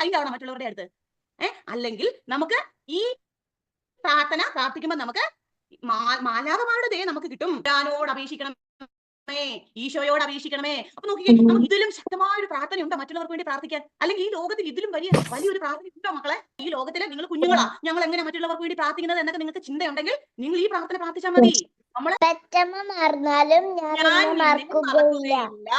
Kind ആവണം മറ്റുള്ളവരുടെ അടുത്ത്. ഏഹ് അല്ലെങ്കിൽ നമുക്ക് ഈ പ്രാർത്ഥന പ്രാർത്ഥിക്കുമ്പോൾ നമുക്ക് മാലാകമാരുടെ ദേ നമുക്ക് കിട്ടും. ഞാനോട് അപേക്ഷിക്കണമേ ഈശോയോട് അപേക്ഷിക്കണമേ. അപ്പൊ നോക്കിക്കേ നമുക്ക് ഇതിലും ശക്തമായ ഒരു പ്രാർത്ഥന ഉണ്ടോ മറ്റുള്ളവർക്ക് വേണ്ടി പ്രാർത്ഥിക്കാൻ? അല്ലെങ്കിൽ ഈ ലോകത്തിൽ ഇതിലും വലിയ വലിയൊരു പ്രാർത്ഥന ഉണ്ടോ മക്കളെ? ഈ ലോകത്തിലെ നിങ്ങൾ കുഞ്ഞുങ്ങളാ. ഞങ്ങൾ എങ്ങനെ മറ്റുള്ളവർക്ക് വേണ്ടി പ്രാർത്ഥിക്കുന്നത് എന്നൊക്കെ നിങ്ങൾക്ക് ചിന്തയുണ്ടെങ്കിൽ നിങ്ങൾ ഈ പ്രാർത്ഥന പ്രാർത്ഥിച്ചാൽ മതി. മറന്നാലും ഞാൻ മറക്കുകയില്ല.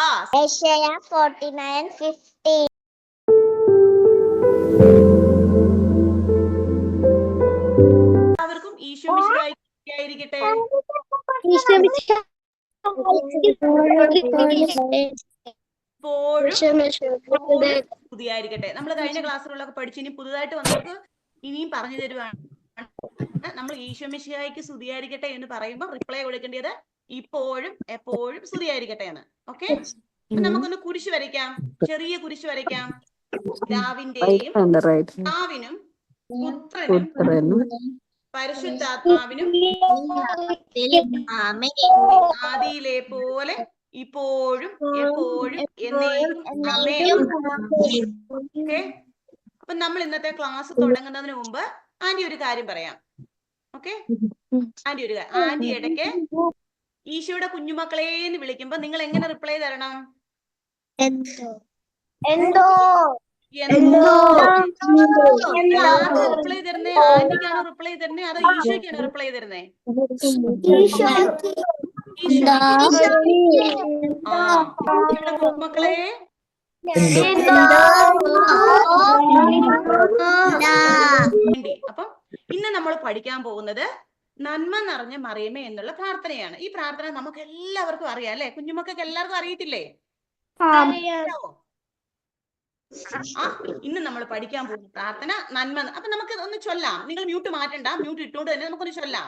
ഇപ്പോഴും പുതിയായിരിക്കട്ടെ. നമ്മൾ കഴിഞ്ഞ ക്ലാസ്സുകളിലൊക്കെ പഠിച്ച് ഇനി പുതുതായിട്ട് വന്നവർക്ക് ഇനിയും പറഞ്ഞു തരുവാണ്. നമ്മൾ ഈശോ മിശിഹായിക്ക് സ്തുതിയായിരിക്കട്ടെ എന്ന് പറയുമ്പോൾ റിപ്ലൈ കൊടുക്കേണ്ടത് ഇപ്പോഴും എപ്പോഴും സ്തുതിയായിരിക്കട്ടെ എന്ന്. ഓക്കെ നമുക്കൊന്ന് കുരിശ് വരയ്ക്കാം. ചെറിയ കുരിശ് വരയ്ക്കാം. പിതാവിന്റെയും പിതാവിനും പുത്രനും. പരിശുദ്ധാത്മാവിനും ആദിയിലെ പോലെ ഇപ്പോഴും എപ്പോഴും ഓക്കെ? അപ്പൊ നമ്മൾ ഇന്നത്തെ ക്ലാസ് തുടങ്ങുന്നതിന് മുമ്പ് ആന്റി ഒരു കാര്യം പറയാം. ഓക്കെ? ആന്റി ഒരു കാര്യം ആന്റി ഇടയ്ക്ക് ഈശോയുടെ കുഞ്ഞുമക്കളെ എന്ന് വിളിക്കുമ്പോ നിങ്ങൾ എങ്ങനെ റിപ്ലൈ തരണം? എന്തോ? എന്തോ? ആർക്ക് റിപ്ലൈ തരുന്നേ? ആന്റിക്കാണോ റിപ്ലൈ തരുന്നേ? അതോ ഈശോയ്ക്കാണോ റിപ്ലൈ തരുന്നേ? ആ കുഞ്ഞുമക്കളെ വേണ്ടി. ഇന്ന് നമ്മൾ പഠിക്കാൻ പോകുന്നത് നന്മ നിറഞ്ഞ മറിയമ എന്നുള്ള പ്രാർത്ഥനയാണ്. ഈ പ്രാർത്ഥന നമുക്ക് എല്ലാവർക്കും അറിയാം അല്ലെ? കുഞ്ഞുമക്കൾക്ക് എല്ലാവർക്കും അറിയത്തില്ലേ? അറിയാവോ? ഇന്ന് നമ്മൾ പഠിക്കാൻ പോകുന്ന പ്രാർത്ഥന നന്മ അപ്പൊ നമുക്ക് ഒന്ന് ചൊല്ലാം. നിങ്ങൾ മ്യൂട്ട് മാറ്റണ്ട. മ്യൂട്ട് ഇട്ടുകൊണ്ട് തന്നെ നമുക്കൊന്ന് ചൊല്ലാം.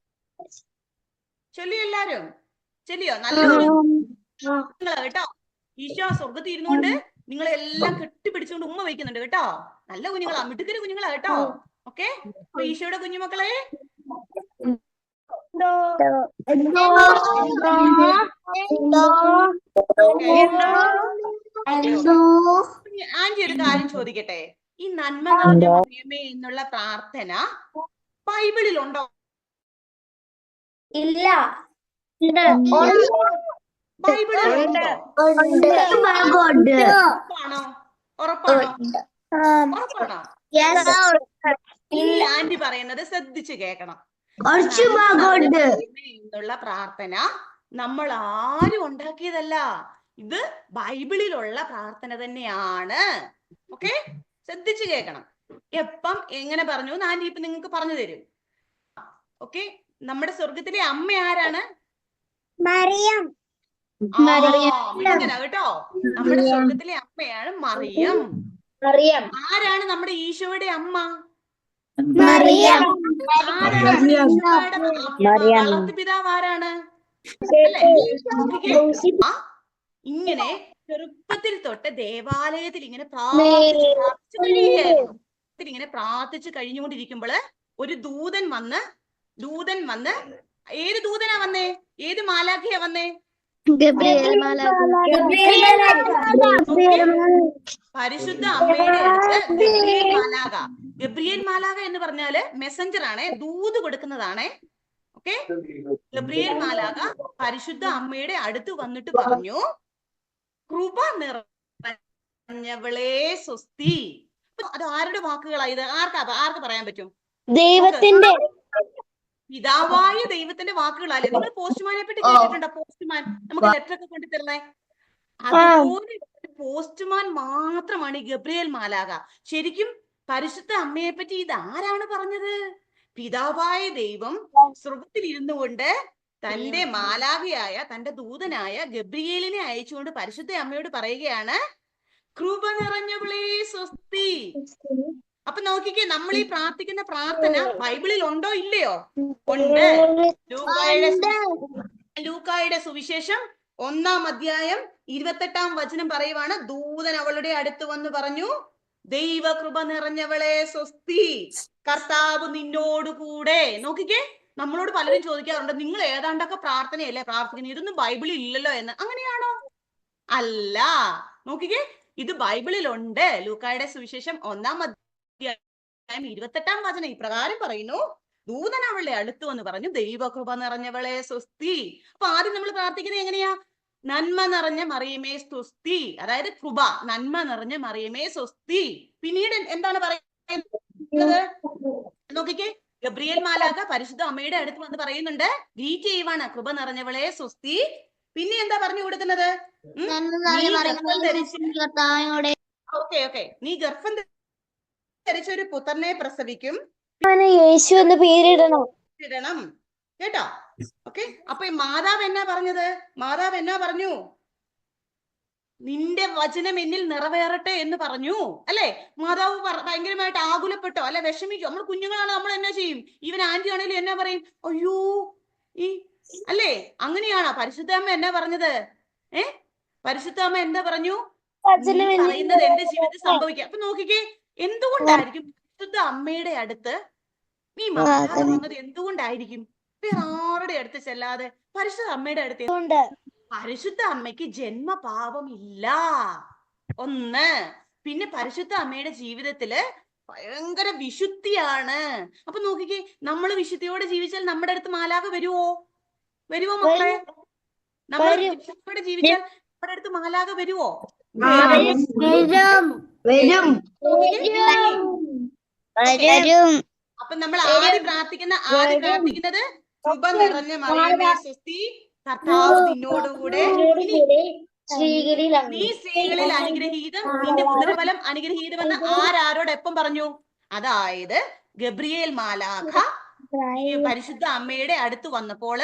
ചൊല്ലിയോ എല്ലാരും. ചൊല്ലിയോ? നല്ല കേട്ടോ? ഈശോ സ്വർഗത്തിൽ ഇരുന്നുകൊണ്ട് നിങ്ങളെല്ലാം കെട്ടിപ്പിടിച്ചുകൊണ്ട് ഉമ്മ വയ്ക്കുന്നുണ്ട്. കേട്ടോ? നല്ല കുഞ്ഞുങ്ങളാ. മിടുക്കര് കുഞ്ഞുങ്ങളാ കേട്ടോ. ഓക്കെ? അപ്പൊ ഈശോയുടെ കുഞ്ഞുമക്കളെ? കുഞ്ഞ് ആന്റി ഒരു കാര്യം ചോദിക്കട്ടെ? ഈ നന്മ നിറഞ്ഞ എന്നുള്ള പ്രാർത്ഥന ബൈബിളിൽ ഉണ്ടോ ഇല്ല. ബൈബിളിൽ ഉണ്ടോ. ഉറപ്പാണോ? ഉറപ്പാണോ? ഉറപ്പാണോ? ഈ ആന്റി പറയുന്നത് ശ്രദ്ധിച്ചു കേൾക്കണം. എന്നുള്ള പ്രാർത്ഥന നമ്മൾ ആരും ഉണ്ടാക്കിയതല്ല. ഇത് ബൈബിളിലുള്ള പ്രാർത്ഥന തന്നെയാണ്. ഓക്കെ? ശ്രദ്ധിച്ചു കേൾക്കണം. എപ്പം എങ്ങനെ പറഞ്ഞു ആന്റി ഇപ്പൊ നിങ്ങൾക്ക് പറഞ്ഞു തരും. ഓക്കെ? നമ്മുടെ സ്വർഗത്തിലെ അമ്മ ആരാണ്? മറിയം. കേട്ടോ. നമ്മുടെ സ്വർഗത്തിലെ അമ്മയാണ് മറിയം. മറിയം. ആരാണ് നമ്മുടെ ഈശോയുടെ അമ്മ? മറിയം. പിതാവ് ആരാണ്? അല്ലേ? ഇങ്ങനെ ചെറുപ്പത്തിൽ തൊട്ട് ദേവാലയത്തിൽ ഇങ്ങനെ പ്രാർത്ഥിച്ചു പ്രാർത്ഥിച്ച് ഇങ്ങനെ പ്രാർത്ഥിച്ചു കഴിഞ്ഞുകൊണ്ടിരിക്കുമ്പോൾ ഒരു ദൂതൻ വന്ന് ദൂതൻ വന്ന്? ഏത് ദൂതനാ വന്നേ? ഏത് മാലാഖയാ വന്നേ? പരിശുദ്ധ അമ്മയുടെ അടുത്ത് ഗബ്രിയേൽ മാലാഖ. ഗബ്രിയേൽ മാലാഖ എന്ന് പറഞ്ഞാൽ മെസ്സഞ്ചർ ആണ് ദൂത് കൊടുക്കുന്നതാണ്. ഓക്കെ ഗബ്രിയേൽ മാലാഖ പരിശുദ്ധ അമ്മയുടെ അടുത്ത് വന്നിട്ട് പറഞ്ഞു കൃപ നിറഞ്ഞവളെ സ്വസ്തി. അത് ആരുടെ വാക്കുകളാ ഇത്? ആർക്കാ? ആർക്ക് പറയാൻ പറ്റും? ദൈവത്തിന്റെ പിതാവായ ദൈവത്തിന്റെ വാക്കുകളല്ലേ? നിങ്ങൾ പോസ്റ്റ്മാനെ പറ്റി കേട്ടിട്ടുണ്ടോ? പോസ്റ്റ്മാൻ നമുക്ക് ലെറ്റർ ഒക്കെ കൊണ്ടുതരുന്നേ അതുപോലെ പോസ്റ്റ്മാൻ മാത്രമാണ് ഈ ഗബ്രിയേൽ മാലാക ശരിക്കും പരിശുദ്ധ അമ്മയെ പറ്റി ഇത് ആരാണ് പറഞ്ഞത്? പിതാവായ ദൈവം സ്വർഗത്തിൽ ഇരുന്നു കൊണ്ട് തന്റെ മാലാഖയായ തന്റെ ദൂതനായ ഗബ്രിയേലിനെ അയച്ചുകൊണ്ട് പരിശുദ്ധ അമ്മയോട് പറയുകയാണ് കൃപ നിറഞ്ഞവളേ സ്വസ്തി. അപ്പൊ നോക്കിക്കേ നമ്മൾ ഈ പ്രാർത്ഥിക്കുന്ന പ്രാർത്ഥന ബൈബിളിൽ ഉണ്ടോ ഇല്ലയോ? ഉണ്ട്. ലൂക്കായുടെ ലൂക്കായുടെ സുവിശേഷം ഒന്നാം അധ്യായം ഇരുപത്തെട്ടാം വചനം പറയുവാണ്. ദൂതൻ അവളുടെ അടുത്ത് വന്ന് പറഞ്ഞു ദൈവകൃപ നിറഞ്ഞവളെ സ്വസ്തി. കർത്താവ് നിന്നോടുകൂടെ. നോക്കിക്കേ നമ്മളോട് പലരും ചോദിക്കാറുണ്ട് നിങ്ങൾ ഏതാണ്ടൊക്കെ പ്രാർത്ഥനയല്ലേ പ്രാർത്ഥിക്കുന്നത് ഇതൊന്നും ബൈബിളിൽ ഇല്ലല്ലോ എന്ന്. അങ്ങനെയാണോ? അല്ല. നോക്കിക്കേ ഇത് ബൈബിളിൽ ഉണ്ട് ലൂക്കായുടെ സുവിശേഷം ഒന്നാം അധ്യായം ഇരുപത്തെട്ടാം വചനം ഇപ്രകാരം പറയുന്നു. ദൂതൻ അവളുടെ അടുത്തു എന്ന് പറഞ്ഞു ദൈവകൃപ നിറഞ്ഞവളെ സ്വസ്തി അപ്പൊ ആദ്യം നമ്മൾ പ്രാർത്ഥിക്കുന്നത് എങ്ങനെയാ? നന്മ നിറഞ്ഞ മറിയമേ സ്വസ്തി അതായത് കൃപ നന്മ നിറഞ്ഞ മറിയമേ സ്വസ്തി പിന്നീട് എന്താണ് പറയുന്നത്? നോക്കിക്കേ. ഗബ്രിയേൽ മാലാക പരിശുദ്ധ അമ്മയുടെ അടുത്ത് വന്ന് പറയുന്നുണ്ട് ഗ്രീറ്റ് ചെയ്യുവാണ് കൃപ നിറഞ്ഞവളെ സ്വസ്തി പിന്നെ എന്താ പറഞ്ഞു കൊടുക്കുന്നത്? Okay okay. നീ ഗർഭം ധരിച്ച ഒരു പുത്രനെ പ്രസവിക്കും. യേശു എന്ന് പേരിടണം. ഇടണം കേട്ടോ? ഓക്കെ അപ്പൊ ഈ മാതാവ് എന്നാ പറഞ്ഞത്? മാതാവ് എന്നാ പറഞ്ഞു? നിന്റെ വചനം എന്നിൽ നിറവേറട്ടെ എന്ന് പറഞ്ഞു. അല്ലെ? മാതാവ് ഭയങ്കരമായിട്ട് ആകുലപ്പെട്ടോ? അല്ലെ വിഷമിക്കും? നമ്മൾ കുഞ്ഞുങ്ങളാണ് നമ്മൾ എന്നാ ചെയ്യും? ഇവൻ ആന്റി ആണെങ്കിലും എന്നാ പറയും? അയ്യോ ഈ അല്ലേ? അങ്ങനെയാണോ? പരിശുദ്ധ അമ്മ എന്നാ പറഞ്ഞത്? ഏ? പരിശുദ്ധ അമ്മ എന്താ പറഞ്ഞു? പറയുന്നത് എന്റെ ജീവിതത്തിൽ സംഭവിക്കാം. അപ്പൊ നോക്കിക്കേ. എന്തുകൊണ്ടായിരിക്കും വിശുദ്ധ അമ്മയുടെ അടുത്ത് നീ അതന്നെ. വന്നത് എന്തുകൊണ്ടായിരിക്കും? വേറെ ആരുടെ അടുത്ത് ചെല്ലാതെ? പരിശുദ്ധ അമ്മയുടെ അടുത്ത് പരിശുദ്ധ അമ്മയ്ക്ക് ജന്മപാപം ഇല്ല. ഒന്ന്. പിന്നെ പരിശുദ്ധ അമ്മയുടെ ജീവിതത്തിൽ ഭയങ്കര വിശുദ്ധിയാണ്. അപ്പൊ നോക്കിക്കേ നമ്മൾ വിശുദ്ധിയോടെ ജീവിച്ചാൽ നമ്മുടെ അടുത്ത് മാലാക വരുവോ? വരുവോ മക്കളെ? നമ്മൾ. വിശുദ്ധിയോടെ ജീവിച്ചാൽ നമ്മുടെ അടുത്ത് മാലാക വരുവോ? വരും. വരും. അപ്പൊ നമ്മൾ ആദ്യം പ്രാർത്ഥിക്കുന്ന ആദ്യം പ്രാർത്ഥിക്കുന്നത് കൃപ നിറഞ്ഞ മറിയമേ സ്വസ്തി കർത്താവ് നിന്നോടുകൂടെ. നീ സ്ത്രീകളിൽ അനുഗ്രഹീതം നിന്റെ പുത്രഫലം അനുഗ്രഹീതമെന്ന് ആരാരോട് എപ്പം പറഞ്ഞു? അതായത് ഗബ്രിയേൽ മാലാഖ പരിശുദ്ധ അമ്മയുടെ അടുത്ത് വന്നപ്പോൾ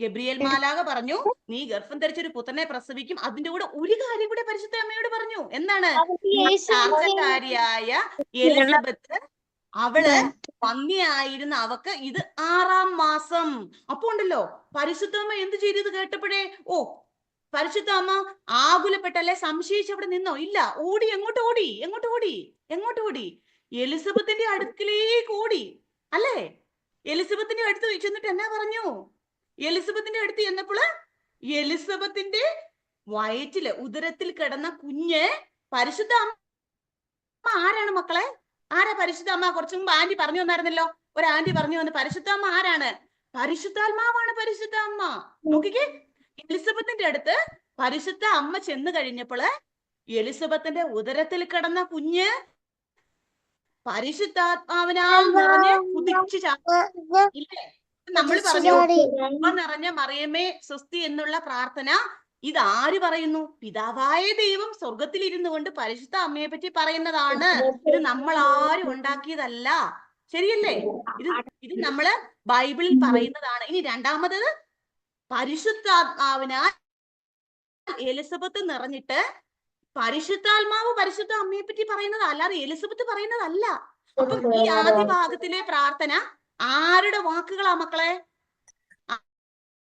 ഗബ്രിയേൽ മാലാഖ പറഞ്ഞു നീ ഗർഭം ധരിച്ചൊരു പുത്രനെ പ്രസവിക്കും അതിന്റെ കൂടെ ഒരു കാര്യം കൂടെ പരിശുദ്ധ അമ്മയോട് പറഞ്ഞു. എന്താണ്? ചാർച്ചക്കാരിയായ എലിസബത്ത് അവൾ പന്നിയായിരുന്ന അവക്ക് ഇത് ആറാം മാസം. അപ്പൊ ഉണ്ടല്ലോ പരിശുദ്ധമ്മ എന്ത് ചെയ്തത് കേട്ടപ്പോഴേ? ഓ പരിശുദ്ധ അമ്മ ആകുലപ്പെട്ടല്ലേ? സംശയിച്ച് അവിടെ നിന്നോ? ഇല്ല ഓടി എങ്ങോട്ട് ഓടി? എങ്ങോട്ട് ഓടി? എങ്ങോട്ട് ഓടി? എലിസബത്തിന്റെ അടുക്കിലേക്ക് ഓടി. അല്ലേ? എലിസബത്തിന്റെ അടുത്ത് ചെന്നിട്ട് എന്നാ പറഞ്ഞു? എലിസബത്തിന്റെ അടുത്ത് ചെന്നപ്പോൾ എലിസബത്തിന്റെ വയറ്റിൽ ഉദരത്തിൽ കിടന്ന കുഞ്ഞ് പരിശുദ്ധ അമ്മ. ആരാണ് മക്കളെ? ആരാ പരിശുദ്ധ അമ്മ? കുറച്ചു മുമ്പ് ആന്റി പറഞ്ഞു വന്നായിരുന്നല്ലോ ഒരു ആന്റി പറഞ്ഞു വന്ന് പരിശുദ്ധ അമ്മ ആരാണ്? പരിശുദ്ധാത്മാവാണ് പരിശുദ്ധ അമ്മ. നോക്കിക്കേ എലിസബത്തിന്റെ അടുത്ത് പരിശുദ്ധ അമ്മ ചെന്ന് കഴിഞ്ഞപ്പോൾ എലിസബത്തിന്റെ ഉദരത്തിൽ കിടന്ന കുഞ്ഞ് പരിശുദ്ധാത്മാവിനാൽ നിറഞ്ഞ് കുതിച്ചു ചാ- ഇല്ലേ? നമ്മൾ പറഞ്ഞു നിറഞ്ഞ മറിയമ്മേ സ്വസ്തി എന്നുള്ള പ്രാർത്ഥന ഇത് ആര് പറയുന്നു? പിതാവായ ദൈവം സ്വർഗത്തിൽ ഇരുന്നു കൊണ്ട് പരിശുദ്ധ അമ്മയെ പറ്റി പറയുന്നതാണ്. ഇത് നമ്മൾ ആരും ഉണ്ടാക്കിയതല്ല. ശരിയല്ലേ? ഇത് ഇത് നമ്മൾ ബൈബിളിൽ പറയുന്നതാണ്. ഇനി രണ്ടാമത് പരിശുദ്ധാത്മാവിനാൽ എലിസബത്ത് നിറഞ്ഞിട്ട് പരിശുദ്ധാത്മാവ് പരിശുദ്ധ അമ്മയെ പറ്റി പറയുന്നത് അല്ലാതെ എലിസബത്ത് പറയുന്നതല്ല. അപ്പം ഈ ആദ്യ ഭാഗത്തിലെ പ്രാർത്ഥന ആരുടെ വാക്കുകളാ മക്കളെ?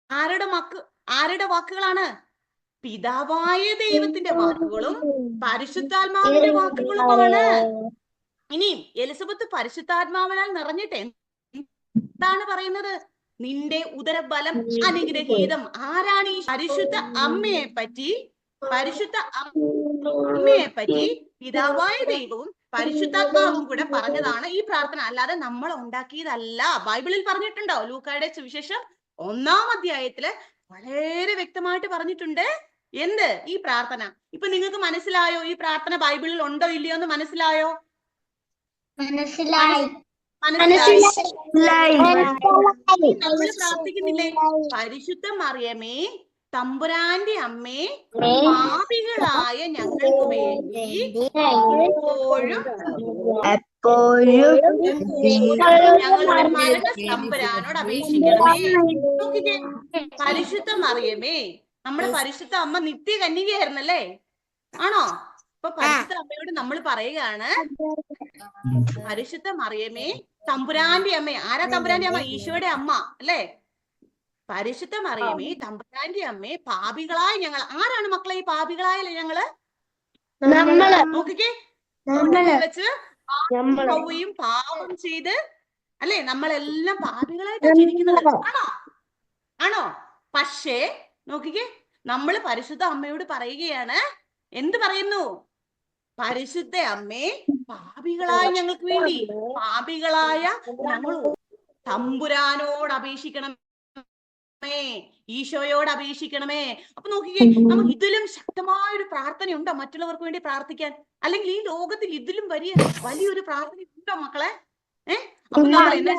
ആരുടെ മക്ക് ആരുടെ വാക്കുകളാണ്? പിതാവായ ദൈവത്തിന്റെ വാക്കുകളും പരിശുദ്ധാത്മാവിന്റെ വാക്കുകളുമാണ്. ഇനിയും എലിസബത്ത് പരിശുദ്ധാത്മാവിനാൽ നിറഞ്ഞിട്ട് എന്താണ് പറയുന്നത്? നിന്റെ ഉദരബലം അനുഗ്രഹീതം. ആരാണ് ഈ പരിശുദ്ധ അമ്മയെ പറ്റി? പരിശുദ്ധ അമ്മയെ പറ്റി പിതാവായ ദൈവവും പരിശുദ്ധാത്മാവും കൂടെ പറഞ്ഞതാണ് ഈ പ്രാർത്ഥന. അല്ലാതെ നമ്മൾ ഉണ്ടാക്കിയതല്ല. ബൈബിളിൽ പറഞ്ഞിട്ടുണ്ടോ? ലൂക്കായുടെ സുവിശേഷം ഒന്നാം അധ്യായത്തിൽ വളരെ വ്യക്തമായിട്ട് പറഞ്ഞിട്ടുണ്ട്. എന്ത്? ഈ പ്രാർത്ഥന. ഇപ്പൊ നിങ്ങൾക്ക് മനസ്സിലായോ? ഈ പ്രാർത്ഥന ബൈബിളിൽ ഉണ്ടോ ഇല്ലയോ എന്ന് മനസ്സിലായോ? മനസ്സിലായി. പ്രാർത്ഥിക്കുന്നില്ലേ? പരിശുദ്ധ മറിയമേ തമ്പുരാന്റെ അമ്മേ പാപികളായ ഞങ്ങൾക്ക് വേണ്ടി എപ്പോഴും എപ്പോഴും ഞങ്ങളുടെ മരണ തമ്പുരാനോട് അപേക്ഷിക്കണമേ. നോക്കിക്കേ പരിശുദ്ധ മറിയമേ നമ്മുടെ പരിശുദ്ധ അമ്മ നിത്യ കന്യകയായിരുന്നല്ലേ ആണോ ഇപ്പൊ പരിശുദ്ധ അമ്മയോട് നമ്മൾ പറയുകയാണ് പരിശുദ്ധ മറിയമേ തമ്പുരാന്റെ അമ്മ. ആരാ തമ്പുരാന്റെ അമ്മ? ഈശോയുടെ അമ്മ അല്ലേ? പരിശുദ്ധ മറിയമേ തമ്പുരാന്റെ അമ്മേ പാപികളായ ഞങ്ങൾ ആരാണ് മക്കളെ ഈ പാപികളായല്ലേ ഞങ്ങൾ? നോക്കിക്കേ. വെച്ച് പോവുകയും പാപം ചെയ്ത് അല്ലെ? നമ്മളെല്ലാം പാപികളായിട്ട് ജനിക്കുന്നത് ആണോ? ആണോ? പക്ഷേ നോക്കിക്കേ. നമ്മൾ പരിശുദ്ധ അമ്മയോട് പറയുകയാണ് എന്ത് പറയുന്നു? പരിശുദ്ധ അമ്മേ പാപികളായ ഞങ്ങൾക്ക് വേണ്ടി പാപികളായ ഞങ്ങൾ തമ്പുരാനോട് അപേക്ഷിക്കണമേ ഈശോയോട് അപേക്ഷിക്കണമേ. അപ്പൊ നോക്കിക്കേ നമുക്ക് ഇതിലും ശക്തമായ ഒരു പ്രാർത്ഥന ഉണ്ടോ മറ്റുള്ളവർക്ക് വേണ്ടി പ്രാർത്ഥിക്കാൻ? അല്ലെങ്കിൽ ഈ ലോകത്തിൽ ഇതിലും വലിയ വലിയൊരു പ്രാർത്ഥന ഉണ്ടോ മക്കളെ? ഏഹ് അപ്പൊ നമ്മൾ എന്നാ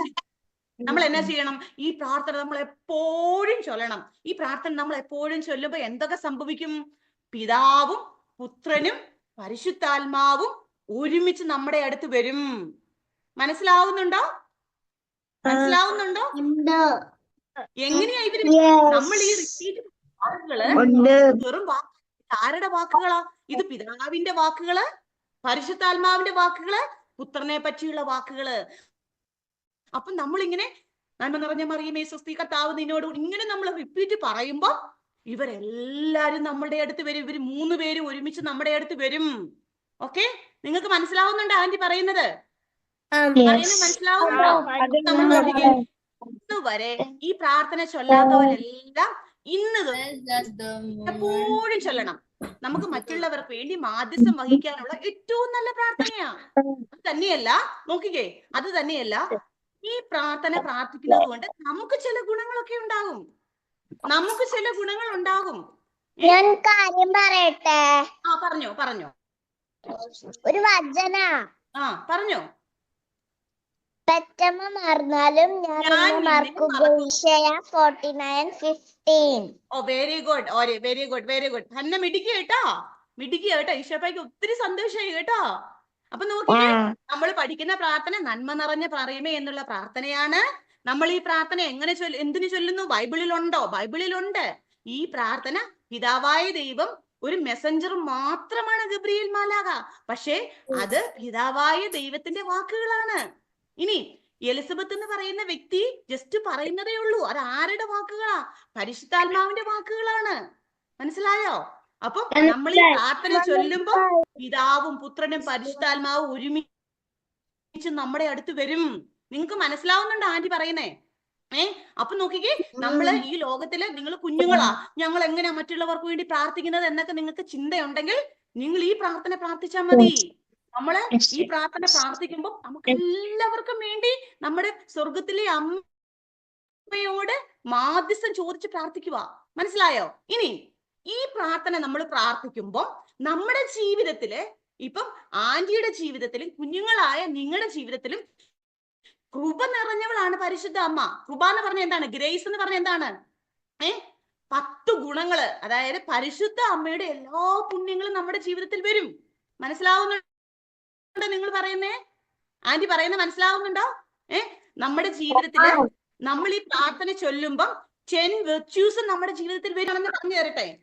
നമ്മൾ എന്നാ ചെയ്യണം? ഈ പ്രാർത്ഥന നമ്മൾ എപ്പോഴും ചൊല്ലണം. ഈ പ്രാർത്ഥന നമ്മൾ എപ്പോഴും ചൊല്ലുമ്പോ എന്തൊക്കെ സംഭവിക്കും? പിതാവും പുത്രനും പരിശുദ്ധാത്മാവും ഒരുമിച്ച് നമ്മുടെ അടുത്ത് വരും. മനസ്സിലാവുന്നുണ്ടോ? മനസ്സിലാവുന്നുണ്ടോ? എങ്ങനെയാ ഇവർ നമ്മൾ ഈ റിപ്പീറ്റ് വാക്കുകൾ വെറും ആരുടെ വാക്കുകളാ? ഇത് പിതാവിന്റെ വാക്കുകൾ പരിശുദ്ധാത്മാവിന്റെ വാക്കുകൾ പുത്രനെ പറ്റിയുള്ള വാക്കുകൾ. അപ്പൊ നമ്മളിങ്ങനെ നന്മ നിറഞ്ഞ മറിയമേ സ്വസ്തി കർത്താവ് നിന്നോട് ഇങ്ങനെ നമ്മൾ റിപ്പീറ്റ് പറയുമ്പോ ഇവരെല്ലാരും നമ്മളുടെ അടുത്ത് വരും. ഇവർ മൂന്ന് പേരും ഒരുമിച്ച് നമ്മുടെ അടുത്ത് വരും. ഓക്കെ നിങ്ങൾക്ക് മനസ്സിലാവുന്നുണ്ടോ ആന്റി പറയുന്നത്? പറയുന്നത് മനസ്സിലാവുന്നുണ്ടോ? നമ്മൾ നോക്കിക്കേ ഇന്ന് വരെ ഈ പ്രാർത്ഥന ചൊല്ലാത്തവരെല്ലാം ഇന്ന് എപ്പോഴും ചൊല്ലണം. നമുക്ക് മറ്റുള്ളവർക്ക് വേണ്ടി മാധ്യസ്ഥം വഹിക്കാനുള്ള ഏറ്റവും നല്ല പ്രാർത്ഥനയാ. അത് തന്നെയല്ല നോക്കിക്കേ അത് തന്നെയല്ല ഈ പ്രാർത്ഥന പ്രാർത്ഥിക്കുന്നത് കൊണ്ട് നമുക്ക് ചില ഗുണങ്ങളൊക്കെ ഉണ്ടാകും. നമുക്ക് ചില ഗുണങ്ങൾ ഉണ്ടാകും. ഞാൻ കാര്യം പറയട്ടെ? ആ പറഞ്ഞോ പറഞ്ഞോ. ഒരു വചന. ആ പറഞ്ഞോ. പെറ്റമ്മ മറന്നാലും ഞാൻ. വിഷയ forty nine fifteen oh very good ഓരേ വെരി ഗുഡ് വെരി ഗുഡ് തന്നെ മിടിക്കുക കേട്ടോ. മിടിക്കുക കേട്ടോ. ഈശോപ്പായ്ക്ക് ഒത്തിരി സന്തോഷമായി കേട്ടോ. അപ്പൊ നോക്കിയേ നമ്മൾ പഠിക്കുന്ന പ്രാർത്ഥന നന്മ നിറഞ്ഞ പറയുമേ എന്നുള്ള പ്രാർത്ഥനയാണ്. നമ്മൾ ഈ പ്രാർത്ഥന എങ്ങനെ ചൊല്ല എന്തിനു ചൊല്ലുന്നു? ബൈബിളിൽ ഉണ്ടോ ബൈബിളിൽ ഉണ്ട് ഈ പ്രാർത്ഥന പിതാവായ ദൈവം ഒരു മെസ്സഞ്ചർ മാത്രമാണ് ഗബ്രിയേൽ മാലാക പക്ഷേ അത് പിതാവായ ദൈവത്തിന്റെ വാക്കുകളാണ്. ഇനി എലിസബത്ത് എന്ന് പറയുന്ന വ്യക്തി ജസ്റ്റ് പറയുന്നതേ ഉള്ളൂ. അത് ആരുടെ വാക്കുകളാ? പരിശുദ്ധാത്മാവിന്റെ വാക്കുകളാണ്. മനസ്സിലായോ? അപ്പൊ നമ്മൾ ഈ പ്രാർത്ഥന ചൊല്ലുമ്പോ പിതാവും പുത്രനും പരിശുദ്ധാത്മാവും ഒരുമിച്ച് നമ്മുടെ അടുത്ത് വരും. നിങ്ങൾക്ക് മനസ്സിലാവുന്നുണ്ടോ ആന്റി പറയുന്നേ? ഏ? അപ്പൊ നോക്കിക്കേ നമ്മൾ ഈ ലോകത്തിൽ നിങ്ങൾ കുഞ്ഞുങ്ങളാ. ഞങ്ങൾ എങ്ങനെയാ മറ്റുള്ളവർക്ക് വേണ്ടി പ്രാർത്ഥിക്കുന്നത് എന്നൊക്കെ നിങ്ങൾക്ക് ചിന്തയുണ്ടെങ്കിൽ നിങ്ങൾ ഈ പ്രാർത്ഥന പ്രാർത്ഥിച്ചാൽ മതി. നമ്മൾ ഈ പ്രാർത്ഥന പ്രാർത്ഥിക്കുമ്പോൾ നമുക്ക് എല്ലാവർക്കും വേണ്ടി നമ്മുടെ സ്വർഗത്തിലെ അമ്മയോട് മാധ്യസ്ഥം ചോദിച്ച് പ്രാർത്ഥിക്കുക മനസ്സിലായോ? ഇനി ഈ പ്രാർത്ഥന നമ്മൾ പ്രാർത്ഥിക്കുമ്പോൾ നമ്മുടെ ജീവിതത്തിൽ ഇപ്പം ആന്റിയുടെ ജീവിതത്തിലും കുഞ്ഞുങ്ങളായ നിങ്ങളുടെ ജീവിതത്തിലും കൃപ നിറഞ്ഞവളാണ് പരിശുദ്ധ അമ്മ. കൃപ എന്ന് പറഞ്ഞ എന്താണ്? ഗ്രേസ് എന്ന് പറഞ്ഞ എന്താണ്? ഏ? പത്ത് ഗുണങ്ങൾ. അതായത് പരിശുദ്ധ അമ്മയുടെ എല്ലാ പുണ്യങ്ങളും നമ്മുടെ ജീവിതത്തിൽ വരും. മനസ്സിലാവുന്നുണ്ടോ? നിങ്ങൾ പറയുന്നേ? ആന്റി പറയുന്നത് മനസ്സിലാവുന്നുണ്ടോ? ഏ? നമ്മുടെ ജീവിതത്തിൽ നമ്മൾ ഈ പ്രാർത്ഥന ചൊല്ലുമ്പം ടെൻ വെർച്യൂസ് നമ്മുടെ ജീവിതത്തിൽ വരുമെന്ന് പറഞ്ഞു തരട്ടെ.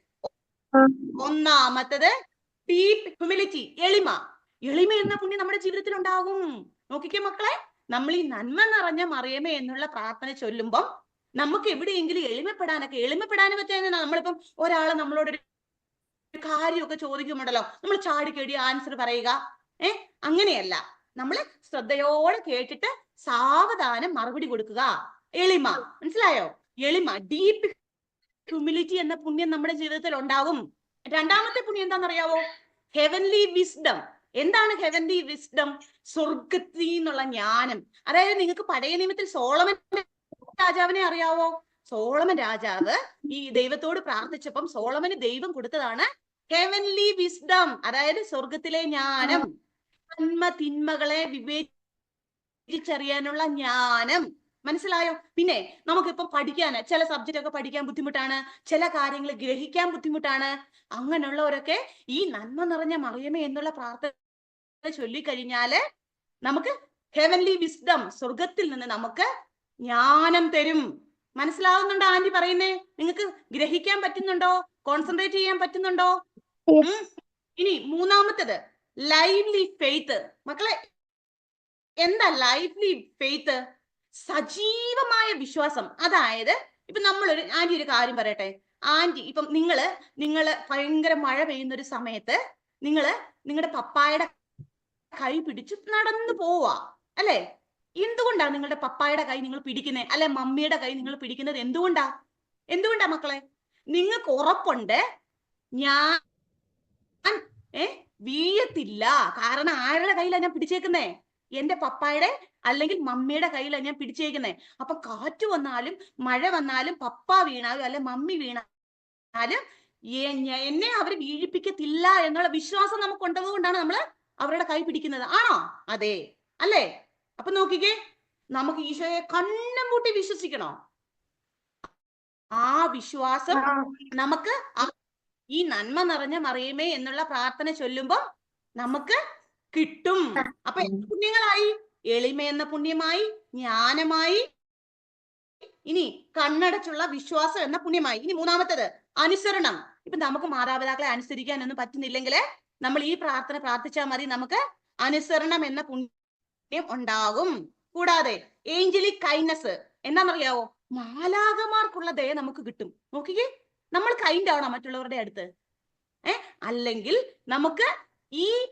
ഒന്നാമത്തത് ഡീപ് ഹ്യൂമിലിറ്റി എളിമ. എളിമ എന്ന പുണ്യം നമ്മുടെ ജീവിതത്തിൽ ഉണ്ടാകും. നോക്കിക്കേ മക്കളെ നമ്മൾ ഈ നന്മ നിറഞ്ഞ മറിയമേ എന്നുള്ള പ്രാർത്ഥന ചൊല്ലുമ്പം നമുക്ക് എവിടെയെങ്കിലും എളിമപ്പെടാനൊക്കെ എളിമപ്പെടാനും പറ്റിയ നമ്മളിപ്പം ഒരാളെ നമ്മളോട് ഒരു കാര്യമൊക്കെ ചോദിക്കുമ്പോണ്ടല്ലോ നമ്മൾ ചാടിക്കേടി ആൻസർ പറയുക. ഏ? അങ്ങനെയല്ല. നമ്മൾ ശ്രദ്ധയോടെ കേട്ടിട്ട് സാവധാനം മറുപടി കൊടുക്കുക. എളിമ. മനസ്സിലായോ? എളിമ. ഡീപ്പ് ഹ്യൂമിലിറ്റി എന്ന പുണ്യം നമ്മുടെ ജീവിതത്തിൽ ഉണ്ടാകും. രണ്ടാമത്തെ പുണ്യം എന്താണെന്നറിയാവോ? ഹെവൻലി വിസ്ഡം എന്താണ് ഹെവൻലി വിസ്ഡം സ്വർഗത്തിൽ നിന്നുള്ള ജ്ഞാനം. അതായത് നിങ്ങൾക്ക് പഴയ നിയമത്തിൽ സോളമൻ രാജാവിനെ അറിയാവോ? സോളമൻ രാജാവ് ഈ ദൈവത്തോട് പ്രാർത്ഥിച്ചപ്പം സോളമന് ദൈവം കൊടുത്തതാണ് ഹെവൻലി വിസ്ഡം അതായത് സ്വർഗത്തിലെ ജ്ഞാനം. നന്മ തിന്മകളെ വിവേചിച്ചറിയാനുള്ള ജ്ഞാനം. മനസ്സിലായോ? പിന്നെ നമുക്കിപ്പം പഠിക്കാൻ ചില സബ്ജക്റ്റ് ഒക്കെ പഠിക്കാൻ ബുദ്ധിമുട്ടാണ് ചില കാര്യങ്ങൾ ഗ്രഹിക്കാൻ ബുദ്ധിമുട്ടാണ്. അങ്ങനെയുള്ളവരൊക്കെ ഈ നന്മ നിറഞ്ഞ മറിയമേ എന്നുള്ള പ്രാർത്ഥന ചൊല്ലിക്കഴിഞ്ഞാൽ നമുക്ക് ഹെവൻലി വിസ്ഡം സ്വർഗത്തിൽ നിന്ന് നമുക്ക് ജ്ഞാനം തരും. മനസ്സിലാവുന്നുണ്ടോ ആന്റി പറയുന്നേ? നിങ്ങൾക്ക് ഗ്രഹിക്കാൻ പറ്റുന്നുണ്ടോ? കോൺസെൻട്രേറ്റ് ചെയ്യാൻ പറ്റുന്നുണ്ടോ? ഇനി മൂന്നാമത്തത്. ലൈവ്ലി ഫെയ്ത്ത് മക്കളെ എന്താ ലൈവ്ലി ഫെയ്ത്ത് സജീവമായ വിശ്വാസം. അതായത് ഇപ്പൊ നമ്മളൊരു ആന്റി ഒരു കാര്യം പറയട്ടെ. ആന്റി ഇപ്പം നിങ്ങൾ നിങ്ങൾ ഭയങ്കര മഴ പെയ്യുന്ന ഒരു സമയത്ത് നിങ്ങൾ നിങ്ങളുടെ പപ്പായുടെ കൈ പിടിച്ച് നടന്നു പോവാ അല്ലെ? എന്തുകൊണ്ടാണ് നിങ്ങളുടെ പപ്പായുടെ കൈ നിങ്ങൾ പിടിക്കുന്നത് അല്ലെ മമ്മിയുടെ കൈ നിങ്ങൾ പിടിക്കുന്നത് എന്തുകൊണ്ടാ? എന്തുകൊണ്ടാ മക്കളെ? നിങ്ങൾക്ക് ഉറപ്പുണ്ട് ഞാൻ ഏ? വീഴത്തില്ല. കാരണം ആരുടെ കയ്യിലാണ് ഞാൻ പിടിച്ചേക്കുന്നേ? എന്റെ പപ്പായുടെ അല്ലെങ്കിൽ മമ്മിയുടെ കയ്യിലാണ് ഞാൻ പിടിച്ചേക്കുന്നേ. അപ്പൊ കാറ്റ് വന്നാലും മഴ വന്നാലും പപ്പ വീണാലും അല്ലെ മമ്മി വീണാലും എന്നെ അവർ വീഴിപ്പിക്കത്തില്ല എന്നുള്ള വിശ്വാസം നമുക്ക് ഉണ്ടത് കൊണ്ടാണ് നമ്മൾ അവരുടെ കൈ പിടിക്കുന്നത്. ആണോ? അതെ. അല്ലേ? അപ്പൊ നോക്കിക്കേ. നമുക്ക് ഈശോയെ കണ്ണും കൂട്ടി വിശ്വസിക്കണോ? ആ വിശ്വാസം നമുക്ക് ആ- ഈ നന്മ നിറഞ്ഞ മറിയമേ എന്നുള്ള പ്രാർത്ഥന ചൊല്ലുമ്പോ നമുക്ക് കിട്ടും. അപ്പൊ എന്ത് പുണ്യങ്ങളായി? എളിമ എന്ന പുണ്യമായി ജ്ഞാനമായി ഇനി കണ്ണടച്ചുള്ള വിശ്വാസം എന്ന പുണ്യമായി. ഇനി മൂന്നാമത്തേത് അനുസരണം. ഇപ്പൊ നമുക്ക് മാതാപിതാക്കളെ അനുസരിക്കാനൊന്നും പറ്റുന്നില്ലെങ്കിൽ നമ്മൾ ഈ പ്രാർത്ഥന പ്രാർത്ഥിച്ചാൽ മതി നമുക്ക് അനുസരണം എന്ന പുണ്യം ഉണ്ടാകും. കൂടാതെ ഏഞ്ചലിക് കൈനസ് എന്താണെന്നറിയാവോ മാലാകമാർക്കുള്ള ദയ നമുക്ക് കിട്ടും. നോക്കിക്കേ. നമ്മൾ കൈൻഡ് ആവണം മറ്റുള്ളവരുടെ അടുത്ത്? ഏ? അല്ലെങ്കിൽ നമുക്ക് ഈ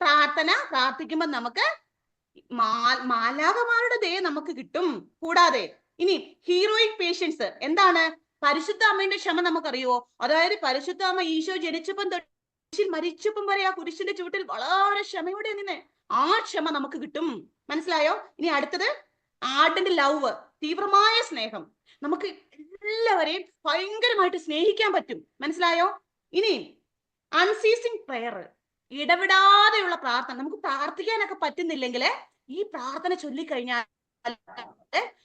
പ്രാർത്ഥന പ്രാർത്ഥിക്കുമ്പോൾ നമുക്ക് മാലാകമാരുടെ ദയ നമുക്ക് കിട്ടും. കൂടാതെ ഇനി ഹീറോയിക് പേഷ്യൻസ് എന്താണ്? പരിശുദ്ധ അമ്മയുടെ ക്ഷമ നമുക്കറിയോ? അതായത് പരിശുദ്ധ അമ്മ ഈശോ ജനിച്ചപ്പം കുരിശിൽ മരിച്ചപ്പം വരെ ആ കുരിശിന്റെ ചുവട്ടിൽ വളരെ ക്ഷമയോടെ നിന്ന് ആ ക്ഷമ നമുക്ക് കിട്ടും. മനസ്സിലായോ? ഇനി അടുത്തത് ആർഡന്റ് ലവ് തീവ്രമായ സ്നേഹം. നമുക്ക് എല്ലാവരെയും ഭയങ്കരമായിട്ട് സ്നേഹിക്കാൻ പറ്റും. മനസ്സിലായോ? ഇനി അൺസീസിങ് പ്രയർ ഇടവിടാതെയുള്ള പ്രാർത്ഥന. നമുക്ക് പ്രാർത്ഥിക്കാനൊക്കെ പറ്റുന്നില്ലെങ്കിൽ ഈ പ്രാർത്ഥന ചൊല്ലിക്കഴിഞ്ഞാൽ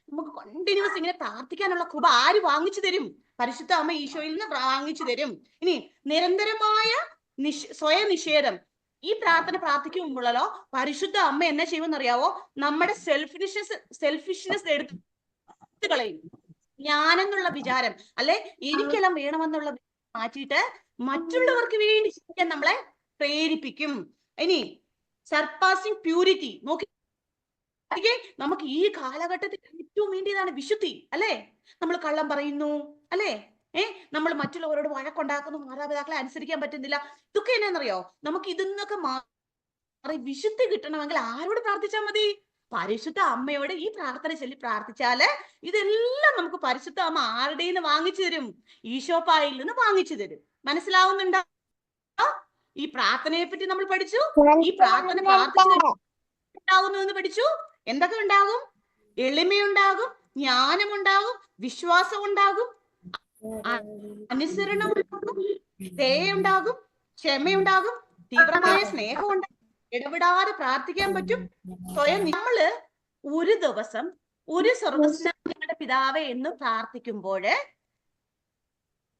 നമുക്ക് കണ്ടിന്യൂസ് ഇങ്ങനെ പ്രാർത്ഥിക്കാനുള്ള കൃപ ആര് വാങ്ങിച്ചു തരും? പരിശുദ്ധ അമ്മ ഈശോയിൽ നിന്ന് വാങ്ങിച്ചു തരും. ഇനി നിരന്തരമായ നിഷ് സ്വയം നിഷേധം ഈ പ്രാർത്ഥന പ്രാർത്ഥിക്കുമ്പോഴല്ലോ പരിശുദ്ധ അമ്മ എന്നെ ചെയ്യുമെന്ന് അറിയാവോ നമ്മുടെ സെൽഫിഷ്നസ് സെൽഫിഷ്നെസ് എടുത്ത് കളയും. ഞാനെന്നുള്ള വിചാരം. അല്ലെ? എനിക്കെല്ലാം വേണമെന്നുള്ള മാറ്റിയിട്ട് മറ്റുള്ളവർക്ക് വേണ്ടി ജീവിക്കാൻ നമ്മളെ പ്രേരിപ്പിക്കും. ഇനി സർപ്പാസിംഗ് പ്യൂരിറ്റി. നോക്കി. നമുക്ക് ഈ കാലഘട്ടത്തിൽ ഏറ്റവും വേണ്ടിയതാണ് വിശുദ്ധി. അല്ലെ? നമ്മൾ കള്ളം പറയുന്നു. അല്ലെ? ഏ? നമ്മൾ മറ്റുള്ളവരോട് വഴക്കുണ്ടാക്കുന്നു. മാതാപിതാക്കളെ അനുസരിക്കാൻ പറ്റുന്നില്ല. ഇതൊക്കെ എന്നാന്നറിയോ? നമുക്ക് ഇതിന്നൊക്കെ മാറി വിശുദ്ധി കിട്ടണമെങ്കിൽ ആരോട് പ്രാർത്ഥിച്ചാൽ മതി? പരിശുദ്ധ അമ്മയോട് ഈ പ്രാർത്ഥന ചൊല്ലി പ്രാർത്ഥിച്ചാൽ ഇതെല്ലാം നമുക്ക് പരിശുദ്ധ അമ്മ ആരുടെ നിന്ന് വാങ്ങിച്ചു തരും? ഈശോപ്പായിൽ നിന്ന് വാങ്ങിച്ചു തരും. മനസ്സിലാവുന്നുണ്ടോ? ഈ പ്രാർത്ഥനയെ പറ്റി നമ്മൾ പഠിച്ചു? ഈ പ്രാർത്ഥന പ്രാർത്ഥിച്ചു എന്ന് പഠിച്ചു? എന്തൊക്കെ ഉണ്ടാകും? എളിമയുണ്ടാകും ജ്ഞാനമുണ്ടാകും വിശ്വാസം ഉണ്ടാകും അനുസരണം ഉണ്ടാകും ദയുണ്ടാകും ക്ഷമയുണ്ടാകും തീവ്രമായ സ്നേഹം ഉണ്ടാകും ഇടപെടാതെ പ്രാർത്ഥിക്കാൻ പറ്റും. സ്വയം നമ്മൾ ഒരു ദിവസം ഒരു സ്വർഗസ്ഥങ്ങളുടെ പിതാവേ എന്ന് പ്രാർത്ഥിക്കുമ്പോഴ്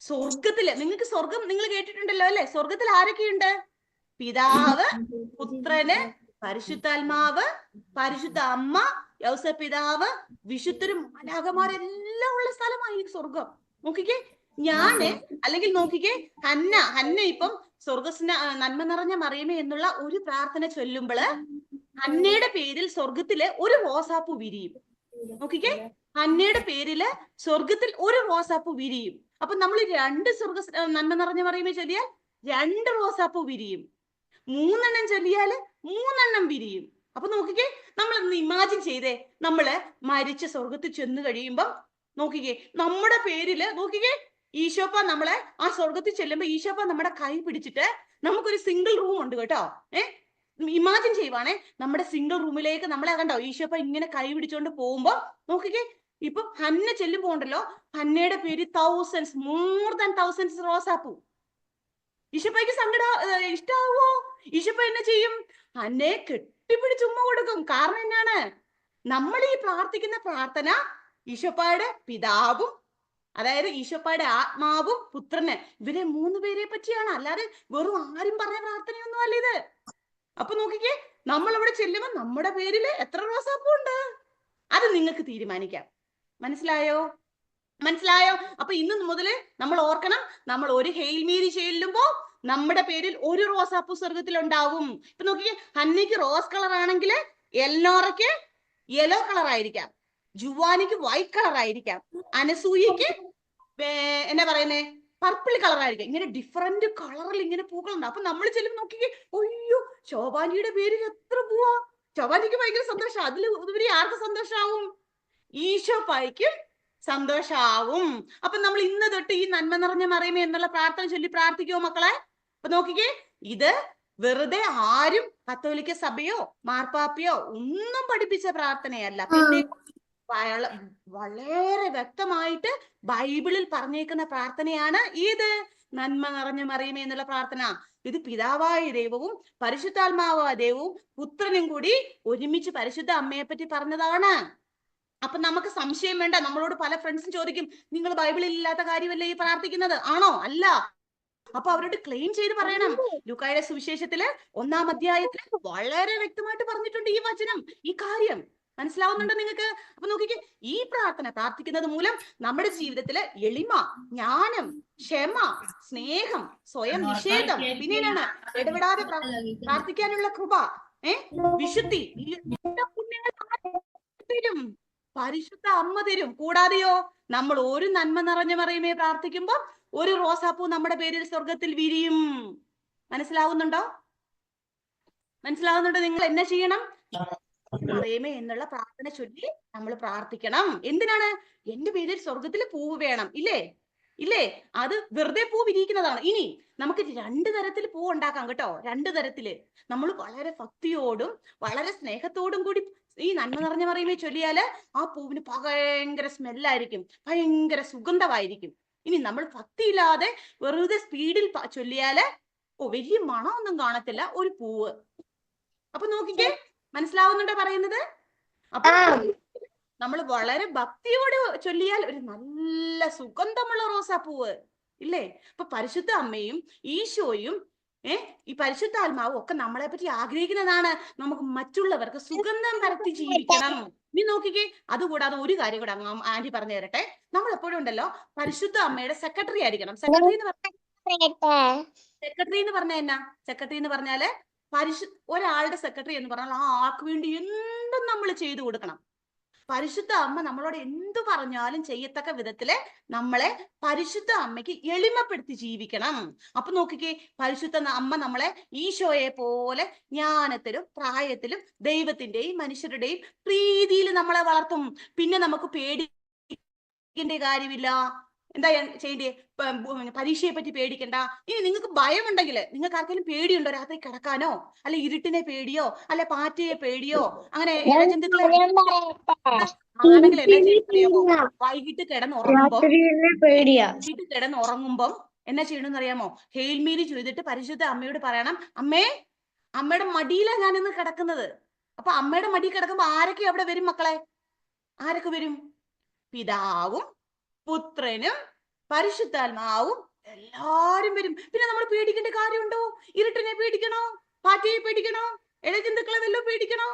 സ്വർഗത്തിൽ നിങ്ങൾക്ക് സ്വർഗം നിങ്ങൾ കേട്ടിട്ടുണ്ടല്ലോ അല്ലെ? സ്വർഗത്തിൽ ആരൊക്കെയുണ്ട് പിതാവ് പുത്രന് പരിശുദ്ധാത്മാവ് പരിശുദ്ധ അമ്മ യൗസ പിതാവ് വിശുദ്ധരും മലാകമാരെല്ലാം ഉള്ള സ്ഥലമാണ് ഈ സ്വർഗം നോക്കിക്കേ ഞാൻ അല്ലെങ്കിൽ നോക്കിക്കേ ഹന്ന ഹന്ന ഇപ്പം സ്വർഗസ്ന നന്മ നിറഞ്ഞ മറിയമേ എന്നുള്ള ഒരു പ്രാർത്ഥന ചൊല്ലുമ്പോൾ അന്നയുടെ പേരിൽ സ്വർഗത്തിൽ ഒരു റോസാപ്പൂ വിരിയും. നോക്കിക്കേ? അന്നയുടെ പേരിൽ സ്വർഗത്തിൽ ഒരു റോസാപ്പൂ വിരിയും. അപ്പൊ നമ്മൾ രണ്ട് സ്വർഗ നന്മ നിറഞ്ഞ മറിയമേ ചൊല്ലിയാൽ രണ്ട് റോസാപ്പൂ വിരിയും. മൂന്നെണ്ണം ചൊല്ലിയാൽ മൂന്നെണ്ണം വിരിയും. അപ്പൊ നോക്കിക്കേ? നമ്മൾ ഇമാജിൻ ചെയ്തേ. നമ്മൾ മരിച്ച സ്വർഗത്തിൽ ചെന്ന് കഴിയുമ്പം നോക്കിക്കേ? നമ്മുടെ പേരിൽ നോക്കിക്കേ? ഈശോപ്പ നമ്മളെ ആ സ്വർഗത്തിൽ ചെല്ലുമ്പോ ഈശോപ്പ നമ്മുടെ കൈ പിടിച്ചിട്ട് നമുക്കൊരു സിംഗിൾ റൂം ഉണ്ട് കേട്ടോ. ഏ? ഇമാജിൻ ചെയ്യുവാണേ നമ്മുടെ സിംഗിൾ റൂമിലേക്ക് നമ്മളെ കണ്ടോ? ഈശോപ്പ ഇങ്ങനെ കൈ പിടിച്ചോണ്ട് പോകുമ്പോ നോക്കിക്കേ ഇപ്പൊ ഹന്ന ചെല്ലുമ്പോ ഉണ്ടല്ലോ ഹന്നയുടെ പേര് തൗസൻഡ്സ് മോർ ദാൻ തൗസൻഡ്സ് റോസാപ്പൂ. ഈശോപ്പയ്ക്ക് സങ്കട ഇഷ്ടാവോ? ഈശോപ്പ എന്നെ ചെയ്യും? ഹന്നയെ കെട്ടിപ്പിടിച്ച് ഉമ്മ കൊടുക്കും. കാരണം എന്നാണ്? നമ്മൾ ഈ പ്രാർത്ഥിക്കുന്ന പ്രാർത്ഥന ഈശോപ്പായുടെ പിതാവും അതായത് ഈശോപ്പായുടെ ആത്മാവും പുത്രന്. ഇവരെ മൂന്ന് പേരെ പറ്റിയാണ്. അല്ലാതെ വെറും ആരും പറഞ്ഞ പ്രാർത്ഥനയൊന്നും അല്ല ഇത്. അപ്പൊ നോക്കിക്കേ നമ്മൾ അവിടെ ചെല്ലുമ്പോ നമ്മുടെ പേരിൽ എത്ര റോസാപ്പൂ ഉണ്ട് അത് നിങ്ങൾക്ക് തീരുമാനിക്കാം. മനസ്സിലായോ? മനസ്സിലായോ? അപ്പൊ ഇന്ന് മുതൽ നമ്മൾ ഓർക്കണം നമ്മൾ ഒരു ഹെയിൽമീരി ചെല്ലുമ്പോ നമ്മുടെ പേരിൽ ഒരു റോസാപ്പൂ സ്വർഗത്തിൽ ഉണ്ടാവും ഇപ്പൊ നോക്കിക്കേ ഹന്നിക്ക് റോസ് കളർ ആണെങ്കിൽ എൽനോറയ്ക്ക് യെല്ലോ കളർ ആയിരിക്കാം ജുവാനിക്ക് വൈറ്റ് കളർ ആയിരിക്കാം. അനസൂയക്ക് എന്നാ പറയുന്നേ? പർപ്പിൾ കളർ ആയിരിക്കും. ഇങ്ങനെ ഡിഫറെന്റ് കളറിൽ ഇങ്ങനെ പൂക്കളുണ്ട്. അപ്പൊ നമ്മൾ ചെല്ലും നോക്കി അയ്യോ ശോഭാനിയുടെ പേരിൽ എത്ര പൂവാ. ശോഭാനിക്ക് ഭയങ്കര സന്തോഷം. അതിൽ ഉപരി ആർക്ക് സന്തോഷാവും? ഈശോ പായ്ക്കും സന്തോഷാവും. അപ്പൊ നമ്മൾ ഇന്ന് തൊട്ട് ഈ നന്മ നിറഞ്ഞ മറിയമേ എന്നുള്ള പ്രാർത്ഥന ചൊല്ലി പ്രാർത്ഥിക്കുമോ മക്കളെ? അപ്പൊ നോക്കിക്കേ ഇത് വെറുതെ ആരും കത്തോലിക്ക സഭയോ മാർപ്പാപ്പയോ ഒന്നും പഠിപ്പിച്ച പ്രാർത്ഥനയല്ല. പിന്നെ വളരെ വ്യക്തമായിട്ട് ബൈബിളിൽ പറഞ്ഞേക്കുന്ന പ്രാർത്ഥനയാണ് ഇത്. നന്മ നിറഞ്ഞ മറിയുമേ എന്നുള്ള പ്രാർത്ഥന. ഇത് പിതാവായ ദൈവവും പരിശുദ്ധാത്മാവായ ദൈവവും പുത്രനും കൂടി ഒരുമിച്ച് പരിശുദ്ധ അമ്മയെ പറ്റി പറഞ്ഞതാണ്. അപ്പൊ നമുക്ക് സംശയം വേണ്ട. നമ്മളോട് പല ഫ്രണ്ട്സും ചോദിക്കും നിങ്ങൾ ബൈബിളിൽ ഇല്ലാത്ത കാര്യമല്ലേ ഈ പ്രാർത്ഥിക്കുന്നത്? ആണോ? അല്ല. അപ്പൊ അവരോട് ക്ലെയിം ചെയ്ത് പറയണം. ലുക്കായുടെ സുവിശേഷത്തിൽ ഒന്നാം അധ്യായത്തിൽ വളരെ വ്യക്തമായിട്ട് പറഞ്ഞിട്ടുണ്ട് ഈ വചനം ഈ കാര്യം. മനസ്സിലാവുന്നുണ്ടോ നിങ്ങൾക്ക്? അപ്പൊ നോക്കിക്കേ ഈ പ്രാർത്ഥന പ്രാർത്ഥിക്കുന്നത് മൂലം നമ്മുടെ ജീവിതത്തിൽ എളിമ ജ്ഞാനം ക്ഷമ സ്നേഹം സ്വയം നിഷേധം പിന്നെ എന്താണ്? ഇടപെടാതെ പ്രാർത്ഥിക്കാനുള്ള കൃപ ഏ? വിശുദ്ധി. തരും? പരിശുദ്ധ അമ്മ തരും. കൂടാതെയോ നമ്മൾ ഒരു നന്മ നിറഞ്ഞ മറിയുമേ പ്രാർത്ഥിക്കുമ്പോൾ ഒരു റോസാപ്പൂ നമ്മുടെ പേരിൽ സ്വർഗത്തിൽ വിരിയും. മനസ്സിലാവുന്നുണ്ടോ? മനസ്സിലാവുന്നുണ്ടോ നിങ്ങൾ എന്നെ ചെയ്യണം? മറിയമേ എന്നുള്ള പ്രാർത്ഥന ചൊല്ലി നമ്മൾ പ്രാർത്ഥിക്കണം. എന്തിനാണ്? എന്റെ പേരിൽ സ്വർഗത്തിൽ പൂവ് വേണം. ഇല്ലേ? ഇല്ലേ? അത് വെറുതെ പൂ വിരിയിക്കുന്നതാണ്. ഇനി നമുക്ക് രണ്ട് തരത്തിൽ പൂ ഉണ്ടാക്കാം കേട്ടോ. രണ്ട് തരത്തിൽ നമ്മൾ വളരെ ഭക്തിയോടും വളരെ സ്നേഹത്തോടും കൂടി ഈ നന്മ നിറഞ്ഞ പറയുമ്പോൾ ചൊല്ലിയാൽ ആ പൂവിന് ഭയങ്കര സ്മെല്ലായിരിക്കും. ഭയങ്കര സുഗന്ധമായിരിക്കും. ഇനി നമ്മൾ ഭക്തിയില്ലാതെ വെറുതെ സ്പീഡിൽ ചൊല്ലിയാൽ ഓ വലിയ മണമൊന്നും കാണത്തില്ല ഒരു പൂവ്. അപ്പൊ നോക്കിക്കേ. മനസ്സിലാവുന്നുണ്ടോ പറയുന്നത്? അപ്പൊ നമ്മൾ വളരെ ഭക്തിയോട് ചൊല്ലിയാൽ ഒരു നല്ല സുഗന്ധമുള്ള റോസാപ്പൂവ് ഇല്ലേ? അപ്പൊ പരിശുദ്ധ അമ്മയും ഈശോയും ഏ ഈ പരിശുദ്ധാത്മാവും ഒക്കെ നമ്മളെ പറ്റി ആഗ്രഹിക്കുന്നതാണ്. നമുക്ക് മറ്റുള്ളവർക്ക് സുഗന്ധം പരത്തി ജീവിക്കണം. നീ നോക്കിക്കേ അതുകൂടാതെ ഒരു കാര്യം കൂടെ അങ്ങ് ആന്റി പറഞ്ഞു തരട്ടെ. നമ്മൾ എപ്പോഴും ഉണ്ടല്ലോ പരിശുദ്ധ അമ്മയുടെ സെക്രട്ടറി ആയിരിക്കണം. സെക്രട്ടറി എന്ന് പറഞ്ഞ സെക്രട്ടറി എന്ന് പറഞ്ഞ എന്നാ? സെക്രട്ടറി എന്ന് പറഞ്ഞാൽ പരിശു ഒരാളുടെ സെക്രട്ടറി എന്ന് പറഞ്ഞാൽ ആ ആൾക്ക് വേണ്ടി എന്തും നമ്മൾ ചെയ്തു കൊടുക്കണം. പരിശുദ്ധ അമ്മ നമ്മളോട് എന്തു പറഞ്ഞാലും ചെയ്യത്തക്ക വിധത്തിൽ നമ്മളെ പരിശുദ്ധ അമ്മയ്ക്ക് എളിമപ്പെടുത്തി ജീവിക്കണം. അപ്പൊ നോക്കിക്കേ പരിശുദ്ധ അമ്മ നമ്മളെ ഈശോയെ പോലെ ജ്ഞാനത്തിലും പ്രായത്തിലും ദൈവത്തിന്റെയും മനുഷ്യരുടെയും പ്രീതിയിൽ നമ്മളെ വളർത്തും. പിന്നെ നമുക്ക് പേടി കാര്യമില്ല. എന്താ ചെയ്യണ്ടേ? പരീക്ഷയെ പറ്റി പേടിക്കണ്ട. ഇനി നിങ്ങൾക്ക് ഭയമുണ്ടെങ്കിൽ നിങ്ങൾക്ക് ആർക്കെങ്കിലും പേടിയുണ്ടോ? രാത്രി കിടക്കാനോ? അല്ലെ ഇരുട്ടിനെ പേടിയോ? അല്ലെ പാറ്റയെ പേടിയോ? അങ്ങനെ ഇഴജന്തുക്കളെ ഞാൻ പറയട്ടെ. ആണെങ്കിൽ എന്നാ ചെയ്യുന്നറിയാമോ വൈകിട്ട് കിടന്നുറങ്ങുമ്പോ വൈകിട്ട് കിടന്നുറങ്ങുമ്പം എന്നാ ചെയ്യണമെന്ന് അറിയാമോ? ഹെയിൽമീരി ചെയ്തിട്ട് പരിശുദ്ധ അമ്മയോട് പറയണം അമ്മേ അമ്മയുടെ മടിയിലാ ഞാൻ ഇന്ന് കിടക്കുന്നത്. അപ്പൊ അമ്മയുടെ മടിയിൽ കിടക്കുമ്പോ ആരൊക്കെ അവിടെ വരും മക്കളെ? ആരൊക്കെ വരും? പിതാവും പുത്രനും പരിശുദ്ധാത്മാവും എല്ലാരും വരും. പിന്നെ നമ്മൾ പേടിക്കേണ്ട കാര്യമുണ്ടോ? ഇരുട്ടിനെ പേടിക്കണോ? പാറ്റയെ പേടിക്കണോ? ഇഴജന്തുക്കളെ വല്ലതും പേടിക്കണോ?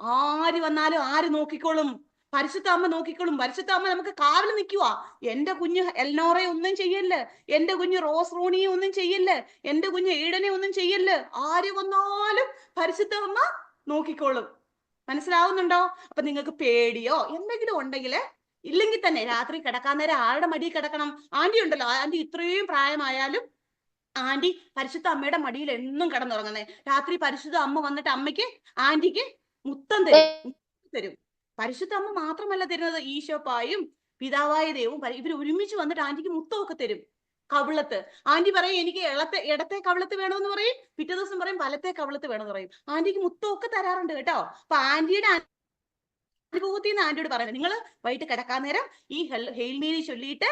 ആര് വന്നാലും ആര് നോക്കിക്കോളും? പരിശുദ്ധ അമ്മ നോക്കിക്കോളും. പരിശുദ്ധ അമ്മ നമുക്ക് കാവൽ നിൽക്കുവാ. എന്റെ കുഞ്ഞ് എൽനോറെ ഒന്നും ചെയ്യല്ല്. എന്റെ കുഞ്ഞ് റോസ് റോണിയെ ഒന്നും ചെയ്യല്ല്. എന്റെ കുഞ്ഞ് ഈടനെ ഒന്നും ചെയ്യല്ല്. ആര് വന്നാലും പരിശുദ്ധ അമ്മ നോക്കിക്കോളും. മനസ്സിലാവുന്നുണ്ടോ? അപ്പൊ നിങ്ങൾക്ക് പേടിയോ എന്തെങ്കിലും ഉണ്ടെങ്കിൽ ഇല്ലെങ്കിൽ തന്നെ രാത്രി കിടക്കാൻ നേരം ആരുടെ മടിയിൽ കിടക്കണം? ആന്റി ഉണ്ടല്ലോ. ആന്റി ഇത്രയും പ്രായമായാലും ആന്റി പരിശുദ്ധ അമ്മയുടെ മടിയിൽ എന്നും കിടന്നുറങ്ങുന്നത് രാത്രി പരിശുദ്ധ അമ്മ വന്നിട്ട് അമ്മയ്ക്ക് ആന്റിക്ക് മുത്തം തരും. തരും. പരിശുദ്ധ അമ്മ മാത്രമല്ല തരുന്നത്. ഈശോപ്പായും പിതാവായ ദൈവവും ഇവർ ഒരുമിച്ച് വന്നിട്ട് ആന്റിക്ക് മുത്തമൊക്കെ തരും. കവിളത്ത്. ആന്റി പറയും എനിക്ക് ഇളത്തെ ഇടത്തെ കവിളത്ത് വേണമെന്ന് പറയും. പിറ്റേ ദിവസം പറയും വലത്തെ കവിളത്ത് വേണമെന്ന് പറയും. ആന്റിക്ക് മുത്തമൊക്കെ തരാറുണ്ട് കേട്ടോ. അപ്പൊ ആന്റിയുടെ അനുഭവത്തിൽ നിന്ന് ആന്റിയോട് പറയുന്നത്. നിങ്ങൾ വൈകിട്ട് കിടക്കാൻ നേരം ഈ ഹെയിൽമേരി ഹെയിൽ മേരി ചൊല്ലിയിട്ട്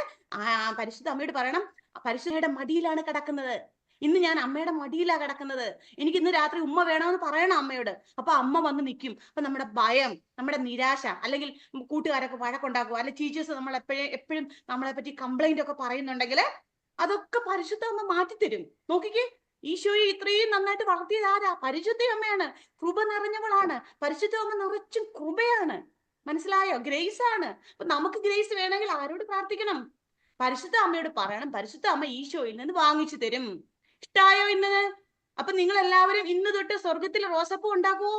പരിശുദ്ധ അമ്മയോട് പറയണം പരിശുദ്ധയുടെ മടിയിലാണ് കിടക്കുന്നത്. ഇന്ന് ഞാൻ അമ്മയുടെ മടിയിലാണ് കിടക്കുന്നത്. എനിക്ക് ഇന്ന് രാത്രി ഉമ്മ വേണമെന്ന് പറയണം അമ്മയോട്. അപ്പൊ അമ്മ വന്ന് നിൽക്കും അപ്പൊ നമ്മുടെ ഭയം നമ്മുടെ നിരാശ അല്ലെങ്കിൽ കൂട്ടുകാരൊക്കെ വഴക്കുണ്ടാക്കുക അല്ലെങ്കിൽ ടീച്ചേഴ്സ് നമ്മൾ എപ്പോഴും എപ്പോഴും നമ്മളെ പറ്റി കംപ്ലൈന്റ് ഒക്കെ പറയുന്നുണ്ടെങ്കിൽ അതൊക്കെ പരിശുദ്ധ അമ്മ മാറ്റിത്തരും. നോക്കിക്കേ. ഈശോയെ ഇത്രയും നന്നായിട്ട് വളർത്തിയത് ആരാ? പരിശുദ്ധ അമ്മയാണ്. കൃപ നിറഞ്ഞവളാണ്. പരിശുദ്ധ അമ്മ നിറച്ചും കൃപയാണ്. മനസ്സിലായോ? ഗ്രേസ് ആണ്. അപ്പൊ നമുക്ക് ഗ്രേസ് വേണമെങ്കിൽ ആരോട് പ്രാർത്ഥിക്കണം? പരിശുദ്ധ അമ്മയോട് പറയണം. പരിശുദ്ധ അമ്മ ഈശോയിൽ നിന്ന് വാങ്ങിച്ചു തരും. ഇഷ്ടായോ ഇന്ന്? അപ്പൊ നിങ്ങൾ എല്ലാവരും ഇന്ന് തൊട്ട് സ്വർഗത്തിൽ റോസപ്പൂ ഉണ്ടാക്കുവോ?